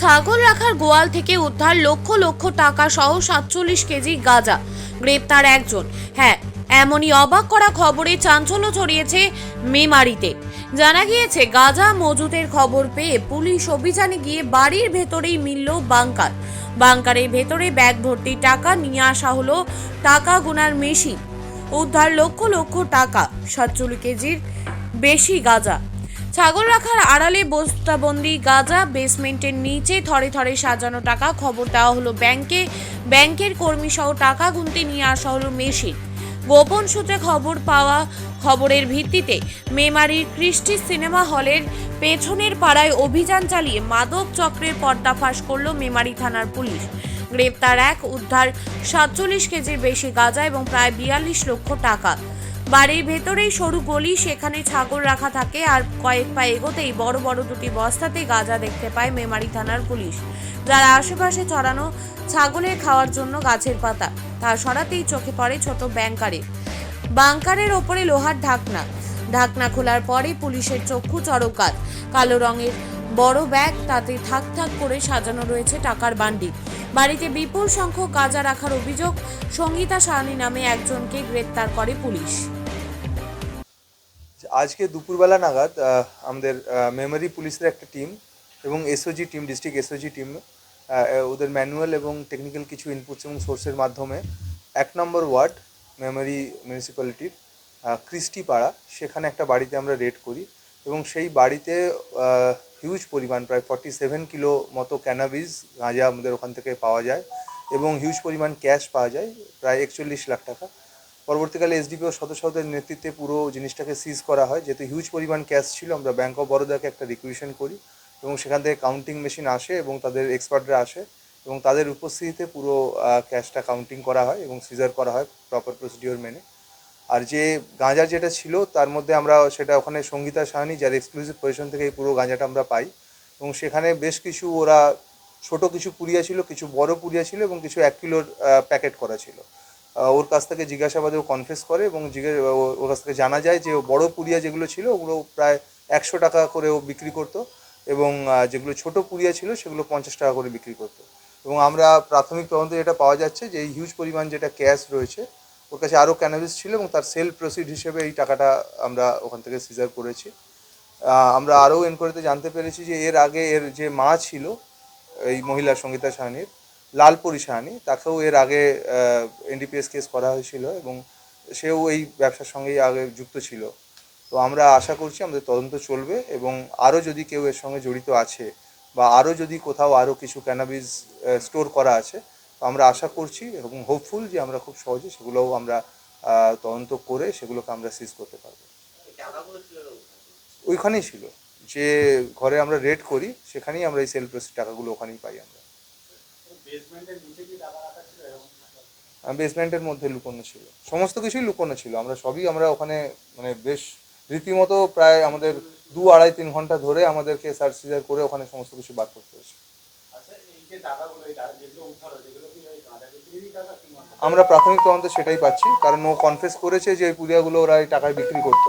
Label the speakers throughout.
Speaker 1: ছাগল রাখার গোয়াল থেকে উদ্ধার লক্ষ লক্ষ টাকা সহ সাতচল্লিশ কেজি গাঁজা গ্রেপ্তার একজন। হ্যাঁ এমনই অবাক করা খবরে চাঞ্চল্য ছড়িয়েছে মেমারিতে। জানা গিয়েছে, গাঁজা মজুতের খবর পেয়ে পুলিশ অভিযানে গিয়ে বাড়ির ভেতরেই মিলল বাংকার। বাংকারের ভেতরে ব্যাগ ভর্তি টাকা নিয়ে আসা হলো টাকা গোনার মেশিন। উদ্ধার লক্ষ লক্ষ টাকা, সাতচল্লিশ কেজির বেশি গাঁজা। ছাগল রাখার আড়ালে বস্তাবন্দি গাঁজা বেসমেন্টের নিচে থরে থরে সাজানো টাকা খবর দেওয়া হলো ব্যাংকে। ব্যাংকের কর্মী সহ টাকা গুনতে নিয়ে আসা হলো মেশিন। গোপন সূত্রে খবর পাওয়া, খবরের ভিত্তিতে মেমারির কৃষ্টি সিনেমা হলের পেছনের পাড়ায় অভিযান চালিয়ে মাদক চক্রের পর্দাফাশ করল মেমারি থানার পুলিশ। গ্রেপ্তার এক, উদ্ধার সাতচল্লিশ কেজির বেশি গাঁজা এবং প্রায় বিয়াল্লিশ লক্ষ টাকা। বাড়ির ভেতরেই সরু গলি, সেখানে ছাগল রাখা থাকে আর কয়েক পা এগোতেই বড় বড় দুটি বস্তাতে গাঁজা দেখতে পায় মেমারি থানার পুলিশ। যারা আশেপাশে চড়ানো ছাগলের খাওয়ার জন্য গাছের পাতা তা সরাতেই চোখে পড়ে ছোট ব্যাংকারে। বাংকারের ওপরে লোহার ঢাকনা। ঢাকনা খোলার পরে পুলিশের চক্ষু চড়কাত কালো রঙের বড় ব্যাগ তাতে থাক থাক করে সাজানো রয়েছে টাকার বান্ডি বাড়িতে বিপুল সংখ্যক গাঁজা রাখার অভিযোগ সঙ্গীতা সাহানি নামে একজনকে গ্রেপ্তার করে পুলিশ।
Speaker 2: আজকে দুপুরবেলা নাগাদ আমাদের মেমোরি পুলিশের একটা টিম এবং SOG team, district SOG team ওদের ম্যানুয়াল এবং টেকনিক্যাল কিছু ইনপুটস এবং সোর্সের মাধ্যমে এক নম্বর ওয়ার্ড, মেমোরি মিউনিসিপ্যালিটির ক্রিস্টি পাড়া সেখানে একটা বাড়িতে আমরা রেড করি এবং সেই বাড়িতে হিউজ পরিমাণ, প্রায় ফর্টি সেভেন কিলো মতো ক্যানাবিস গাঁজা আমাদের ওখান থেকে পাওয়া যায় এবং হিউজ পরিমাণ ক্যাশ পাওয়া যায়, প্রায় একচল্লিশ লাখ টাকা। পরবর্তীকালে এসডিপিও সদস্যদের নেতৃত্বে পুরো জিনিসটাকে সিজ করা হয়। যেহেতু হিউজ পরিমাণ ক্যাশ ছিল, আমরা ব্যাঙ্ক অফ বরোদাকে একটা রিকুইশন করি এবং সেখান থেকে কাউন্টিং মেশিন আসে এবং তাদের এক্সপার্টরা আসে এবং তাদের উপস্থিতিতে পুরো ক্যাশটা কাউন্টিং করা হয় এবং সিজার করা হয় প্রপার প্রসিডিওর মেনে। আর যে গাঁজা যেটা ছিল, তার মধ্যে আমরা সেটা ওখানে সঙ্গীতা সাহানি, যার এক্সক্লুসিভ পজিশন থেকে এই পুরো গাঁজাটা আমরা পাই। এবং সেখানে বেশ কিছু ওরা ছোট কিছু পুড়িয়া ছিল, কিছু বড় পুড়িয়া ছিল এবং কিছু এক কিলোর প্যাকেট করা ছিল। ওর কাছ থেকে জিজ্ঞাসাবাদে ও কনফেস করে এবং জিজ্ঞাসা ওর কাছ থেকে জানা যায় যে বড় পুড়িয়া যেগুলো ছিল, ওগুলো প্রায় একশো টাকা করে ও বিক্রি করতো এবং যেগুলো ছোট পুড়িয়া ছিল সেগুলো পঞ্চাশ টাকা করে বিক্রি করতো। এবং আমরা প্রাথমিক তদন্তে যেটা পাওয়া যাচ্ছে যে এই হিউজ পরিমাণ যেটা ক্যাশ রয়েছে, ওর কাছে আরও ক্যানাবিস ছিল এবং তার সেল প্রসিড হিসেবে এই টাকাটা আমরা ওখান থেকে সিজার করেছি। আমরা আরও এনকোয়ারিতে জানতে পেরেছি যে এর আগে এর যে মা ছিল, এই মহিলা সঙ্গীতা সাহানির লালপুরি সাহানি তাকেও এর আগে এনডিপিএস কেস করা হয়েছিল এবং সেও এই ব্যবসার সঙ্গেই আগে যুক্ত ছিল। তো আমরা আশা করছি আমাদের তদন্ত চলবে এবং আরও যদি কেউ এর সঙ্গে জড়িত আছে বা আরও যদি কোথাও আরও কিছু ক্যানাবিস স্টোর করা আছে, তো আমরা আশা করছি এবং হোপফুল যে আমরা খুব সহজে সেগুলোও আমরা তদন্ত করে সেগুলোকে আমরা সিজ করতে পারব। ওইখানেই ছিল। যে ঘরে আমরা রেড করি, সেখানেই আমরা এই সেল প্রসিড টাকাগুলো ওখানেই পাই আমরা। বেসমেন্টের মধ্যে লুকোনো ছিল। সমস্ত কিছুই লুকোনো ছিল। আমরা সবই আমরা ওখানে মানে বেশ রীতিমতো প্রায় আমাদের দু আড়াই তিন ঘণ্টা ধরে আমাদেরকে সার্চ সিজার করে ওখানে সমস্ত কিছু বার করতে হয়েছে। আমরা প্রাথমিক তদন্তে সেটাই পাচ্ছি কারণ ও কনফেস করেছে যে এই পুরিয়াগুলো ওরা এই টাকায় বিক্রি করতো।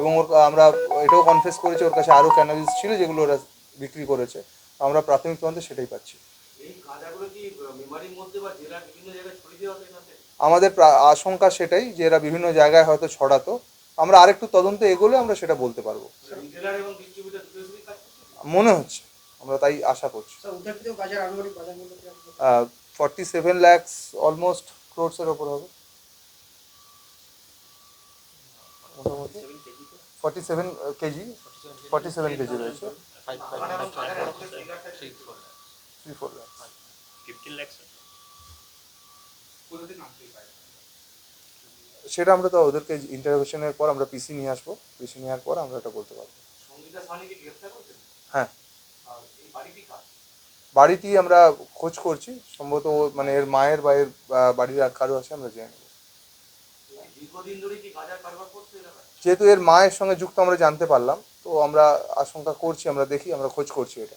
Speaker 2: এবং ওর আমরা এটাও কনফেস করেছে ওর কাছে আরও ক্যানাবিস ছিল যেগুলো ওরা বিক্রি করেছে। আমরা প্রাথমিক তদন্তে সেটাই পাচ্ছি।
Speaker 3: এই গাঁজাগুলো কি মেমারির মধ্যে বা জেলার বিভিন্ন জায়গায় ছড়িয়ে দেওয়া হবে এখান থেকে?
Speaker 2: আমাদের আশঙ্কা সেটাই যে এরা বিভিন্ন জায়গায় হয়তো ছড়াতো। আমরা আরেকটু তদন্ত এগোলে আমরা সেটা বলতে পারব।
Speaker 3: করছে?
Speaker 2: মনে হচ্ছে। আমরা তাই আশা করছি। ফর্টি সেভেন ল্যাক্স অলমোস্ট ক্রোডসের ওপর হবে। মোটামুটি। Forty seven KG. Forty seven KG. রয়েছে। থ্রি ফোর ল্যাক্স সেটা আমরা তো ওদেরকে ইন্টারভেশনের পর আমরা পিসি নিয়ে আসব। পিসি নেওয়ার পর আমরা এটা বলতে পারব। হ্যাঁ।
Speaker 3: আর বাড়িটি
Speaker 2: আমরা খোঁজ করছি। সম্ভবত মানে এর মায়ের বা এর বাড়ির আর কারও আছে আমরা জেনে নেব। যেহেতু এর মায়ের সঙ্গে যুক্ত আমরা জানতে পারলাম তো আমরা আশঙ্কা করছি আমরা দেখি আমরা খোঁজ করছি এটা।